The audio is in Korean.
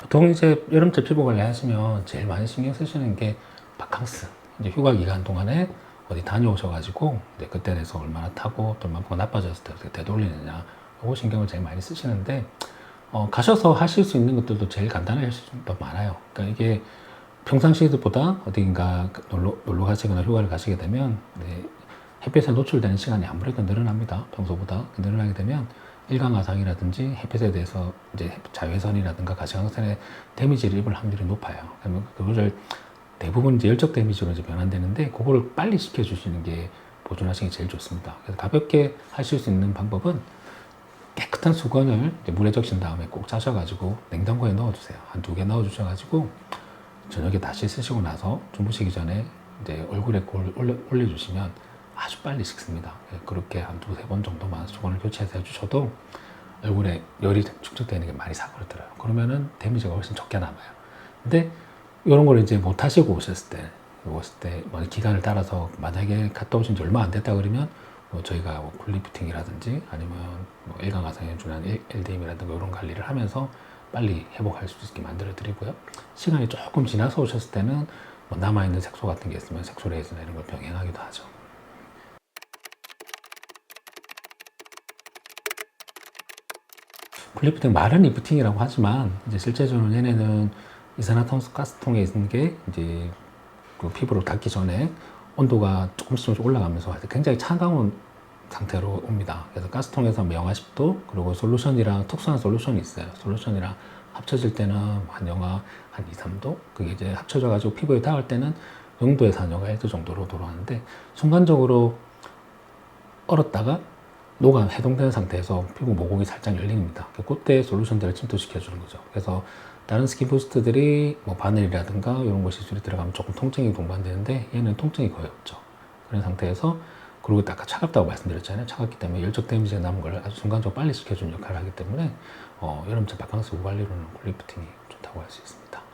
보통 이제 여름철 피부 관리 하시면 제일 많이 신경 쓰시는 게 바캉스. 이제 휴가 기간 동안에 어디 다녀오셔가지고 그때 돼서 얼마나 타고 또 얼마나 나빠졌을 때 어떻게 되돌리느냐. 요거 신경을 제일 많이 쓰시는데 어, 가셔서 하실 수 있는 것들도 제일 간단하게 할수 있는 더 많아요. 그러니까 이게 평상시보다 어딘가 놀러, 놀러 가시거나 휴가를 가시게 되면 네, 햇빛에 노출되는 시간이 아무래도 늘어납니다. 평소보다 늘어나게 되면 일광화상이라든지 햇빛에 대해서 이제 자외선이라든가 가시광선에 데미지를 입을 확률이 높아요. 그러면 그거를 대부분 이제 열적 데미지로 이제 변환되는데 그거를 빨리 시켜주시는 게 보존하시는 게 제일 좋습니다. 그래서 가볍게 하실 수 있는 방법은 깨끗한 수건을 물에 적신 다음에 꼭 짜셔가지고 냉장고에 넣어주세요. 한 두 개 넣어주셔가지고 저녁에 다시 쓰시고 나서 주무시기 전에 이제 얼굴에 올려주시면 아주 빨리 식습니다. 예, 그렇게 한 두 세 번 정도만 수건을 교체해서 해주셔도 얼굴에 열이 축적되는 게 많이 사그러들어요. 그러면은 데미지가 훨씬 적게 남아요. 근데 이런 걸 이제 못 하시고 오셨을 때, 오셨을 때, 뭐 기간을 따라서 만약에 갔다 오신 지 얼마 안 됐다 그러면 뭐 저희가 뭐 쿨리프팅이라든지 아니면 뭐 일광화상에 준한 LDM이라든가 이런 관리를 하면서 빨리 회복할 수 있게 만들어 드리고요. 시간이 조금 지나서 오셨을 때는 뭐 남아있는 색소 같은 게 있으면 색소 레이즈나 이런 걸 병행하기도 하죠. 클리프팅 말은 리프팅이라고 하지만 이제 실제적으로 얘네는 이산화탄소 가스통에 있는 게 이제 그 피부를 닿기 전에 온도가 조금씩 조금씩 올라가면서 굉장히 차가운 상태로 옵니다. 그래서 가스통에서 뭐 영하 10도 그리고 솔루션이랑 특수한 솔루션이 있어요. 솔루션이랑 합쳐질 때는 한 영하 한 2, 3도 그게 이제 합쳐져 가지고 피부에 닿을 때는 0도에서 한 영하 1도 정도로 돌아가는데 순간적으로 얼었다가 녹아 해동되는 상태에서 피부 모공이 살짝 열립니다. 그때 솔루션들을 침투시켜 주는 거죠. 그래서 다른 스킨 부스트들이 뭐 바늘이라든가 이런 거 시술이 들어가면 조금 통증이 동반되는데 얘는 통증이 거의 없죠. 그런 상태에서 그리고 아까 차갑다고 말씀드렸잖아요. 차갑기 때문에 열적 데미지가 남은 걸 아주 순간적으로 빨리 식혀주는 역할을 하기 때문에 어, 여름철 바캉스 후 관리로는 쿨리프팅이 좋다고 할 수 있습니다.